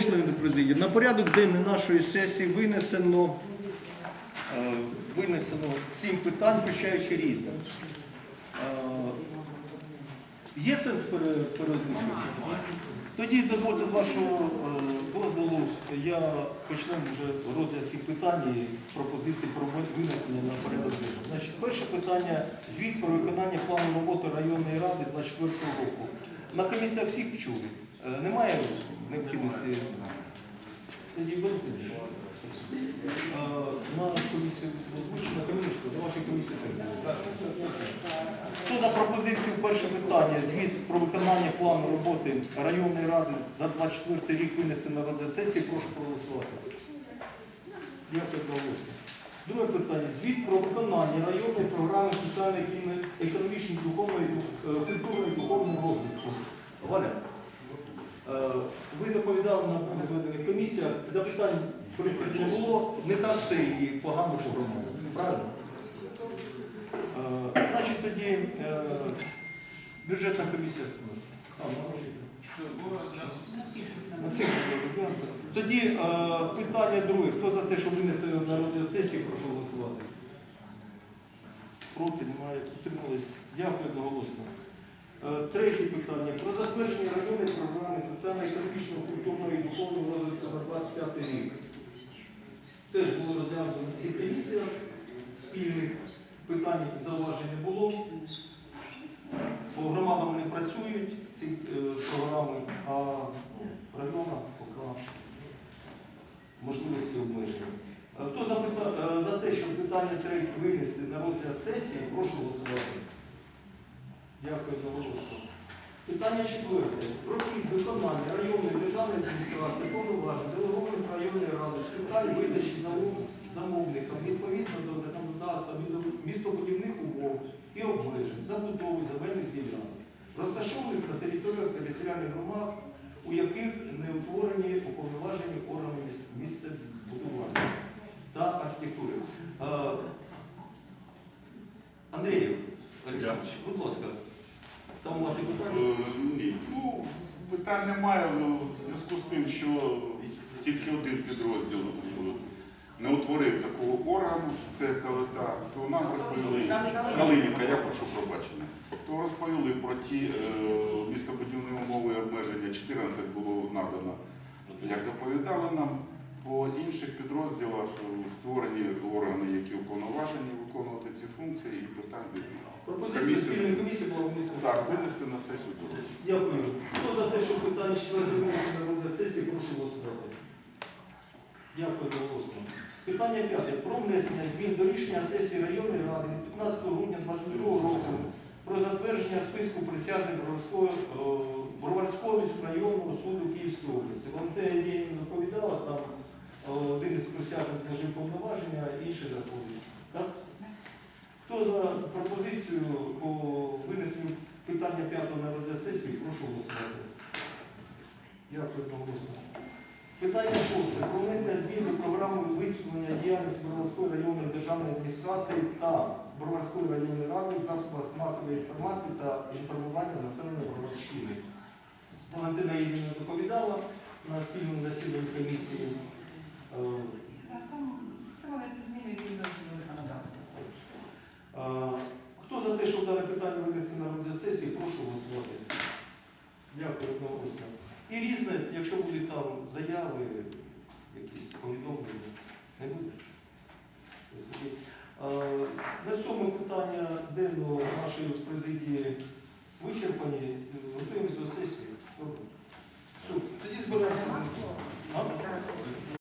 Члени президії, на порядок денний нашої сесії винесено, е, винесено сім питань, включаючи різне. Е, Є сенс пере- переозвучувати? Тоді дозвольте з вашого е, дозволу, я почну вже розгляд всіх питань і пропозицій про винесення на порядок денний. Значить, перше питання звіт про виконання плану роботи районної ради 24 року. На комісіях всіх чули. Е, Немає необхідності. Тоді. Е, На комісію озвучено, на комісію, на вашій комісії. Хто за пропозицію перше питання, звіт про виконання плану роботи районної ради за 24 рік винести на розгляд прошу проголосувати. Дякую голосно. Друге питання. Звіт про виконання районної програми соціальної, економічної, духовної, е, культурної і духовного розвитку. Валя, ви доповідали на двох зведених комісіях, запитань в принципі не було, не так це і погано програмовано. Правильно? Е, Значить, тоді е, бюджетна комісія. Питаннях. Тоді е, питання друге. Хто за те, щоб винести на розгляд сесії, прошу голосувати. Проти немає. Утримались. Дякую одноголосно. Е, Третє питання. Про затвердження районної програми соціально-економічного, культурного і духовного розвитку на 25 рік. Теж було розглянуто на цій комісіях спільних питань і зауважень не було. По громадам вони працюють, ці е, програми, а района поки можливості обмежені. Е, Хто за, пита- е, за те, щоб питання третє винести на розгляд сесії, прошу голосувати. Дякую за голос. Питання четверте. Прохід виконання районної державної адміністрації повноважень делегованих районної ради з питань видачі замов- замовникам відповідно до законодавства містобудівних умов і обмежень забудови земельних ділянок, розташованих на територіях територіальних громад, у яких не утворені уповноважені органи міс- місцебудування та архітектури. Е, Андрію Олександрович, будь ласка, там у вас і питання. Е, Ні, ну питань немає ну, в зв'язку з тим, що тільки один підрозділ е, не утворив такого органу, це КВТ, то нам розповіли Калиніка, я прошу пробачення. То розповіли про ті е, містобудівні умови обмеження. 14 було надано. Як доповідали нам по інших підрозділах що створені органи, які уповноважені виконувати ці функції і питань них. Пропозиція Комісія. спільної комісії була внесена. Так, винести на сесію до Дякую. Хто за те, щоб питання четверте винести на розгляд сесії, прошу голосувати. Дякую голосно. Питання п'яте. Про внесення змін до рішення сесії районної ради від 15 грудня 2022 року про затвердження списку присяжних Броварського е, Броварського міськрайонного суду Київської області. Євгенівна доповідала, там е, один із присяжних зложив повноваження, інший заходить. Пропозицію по винесенню питання п'ятого на розгляд сесії, прошу голосувати. Дякую одноголосно. Питання шосте. Про внесення змін до програми висвітлення діяльності Броварської районної державної адміністрації та Броварської районної ради в засобах масової інформації та інформування населення Броварщини. Валентина Євгенівна доповідала на спільному засіданні комісії. Якщо дане питання винести на розгляд сесії, прошу голосувати. Дякую одного одноголосно. І різне, якщо будуть там заяви, якісь повідомлення, не буде. На цьому питання денного нашої президії вичерпані. Готуємось до сесії. Добре. Все, тоді збираємося.